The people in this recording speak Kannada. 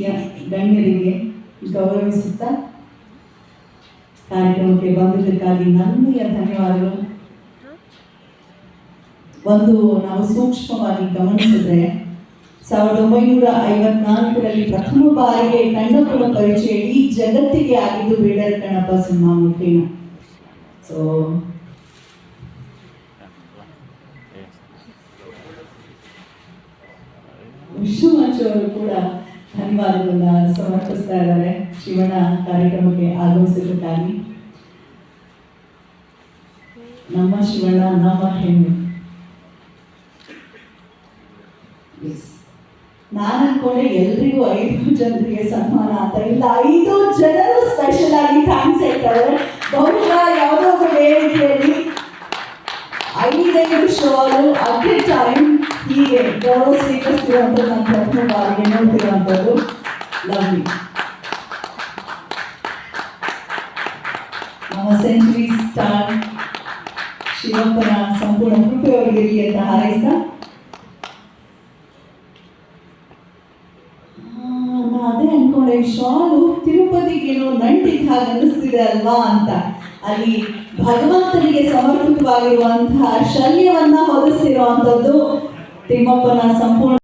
ಪ್ರೀತಿಯ ಗಣ್ಯರಿಗೆ ಗೌರವಿಸುತ್ತಾ ಕಾರ್ಯಕ್ರಮಕ್ಕೆ ಬಂದಿದ್ದಕ್ಕಾಗಿ ನನ್ನೆಯ ಧನ್ಯವಾದಗಳು. ಒಂದು ನಾವು ಸೂಕ್ಷ್ಮವಾಗಿ ಗಮನಿಸಿದ್ರೆ, ಸಾವಿರದ ಒಂಬೈನೂರ ಐವತ್ನಾಲ್ಕರಲ್ಲಿ ಪ್ರಥಮ ಬಾರಿಗೆ ಕಣ್ಣಪ್ಪನ ಪರಿಚಯ ಈ ಜಗತ್ತಿಗೆ ಆಗಿದ್ದು ಬೇಡರ ಕಣ್ಣಪ್ಪ ಸಿನಿಮಾ ಮುಖೇನ. ಸೊ ವಿಶ್ವಮಂಚು ಅವರು ಕೂಡ ಧನ್ಯವಾದಗಳನ್ನ ಸಮರ್ಪಿಸ್ತಾ ಇದ್ದಾರೆ. ಶಿವಣ್ಣ ಕಾರ್ಯಕ್ರಮಕ್ಕೆ ಆಗಮಿಸಿದ್ದಕ್ಕಾಗಿ. ನಮ್ಮ ಶಿವಣ್ಣ, ನಮ್ಮ ಹೆಣ್ಣು. ನಾನು ಅನ್ಕೊಂಡೆ ಎಲ್ರಿಗೂ ಐದು ಜನರಿಗೆ ಸನ್ಮಾನ ಅಂತ. ಇಲ್ಲ, ಐದು ಜನರು ಸ್ಪೆಷಲ್ ಆಗಿ ಥ್ಯಾಂಕ್ಸ್ ಹೇಳ್ತಾರೆ. ಬಹುಶಃ ಯಾವುದೋ ಒಂದು ವೇದಿಕೆಯಲ್ಲಿ ಐದೈದು ಶೋರು ಅಟ್ ಎ ಟೈಮ್ ಹೀಗೆ ಗೌರವ ಸ್ವೀಕರಿಸ್ತಿರುವಂಥದ್ದು ನಾನು ಪ್ರಥಮ ಬಾರಿಗೆ ನೋಡ್ತಿರುವಂಥದ್ದು. ಲವ್ಲಿ ನಮ್ಮ ಸೆಂಚುರಿ ಸ್ಟಾರ್ ಶಿವಪ್ಪನ ಸಂಪೂರ್ಣ ಕೃಪೆಯವರಿಗಿರಲಿ ಅಂತ ಹಾರೈಸ್ತಾ. ಅದೇ ಅನ್ಕೊಂಡೆ, ಶಾಲು ತಿರುಪತಿಗೇನೋ ನಂಟಿದ್ದ ಹಾಗೆ ಅನ್ನಿಸ್ತಿದೆ ಅಲ್ವಾ ಅಂತ. ಅಲ್ಲಿ ಭಗವಂತನಿಗೆ ಸಮರ್ಪಿತವಾಗಿರುವಂತಹ ಶಲ್ಯವನ್ನ તેમાં પણ આ સંપૂર્ણ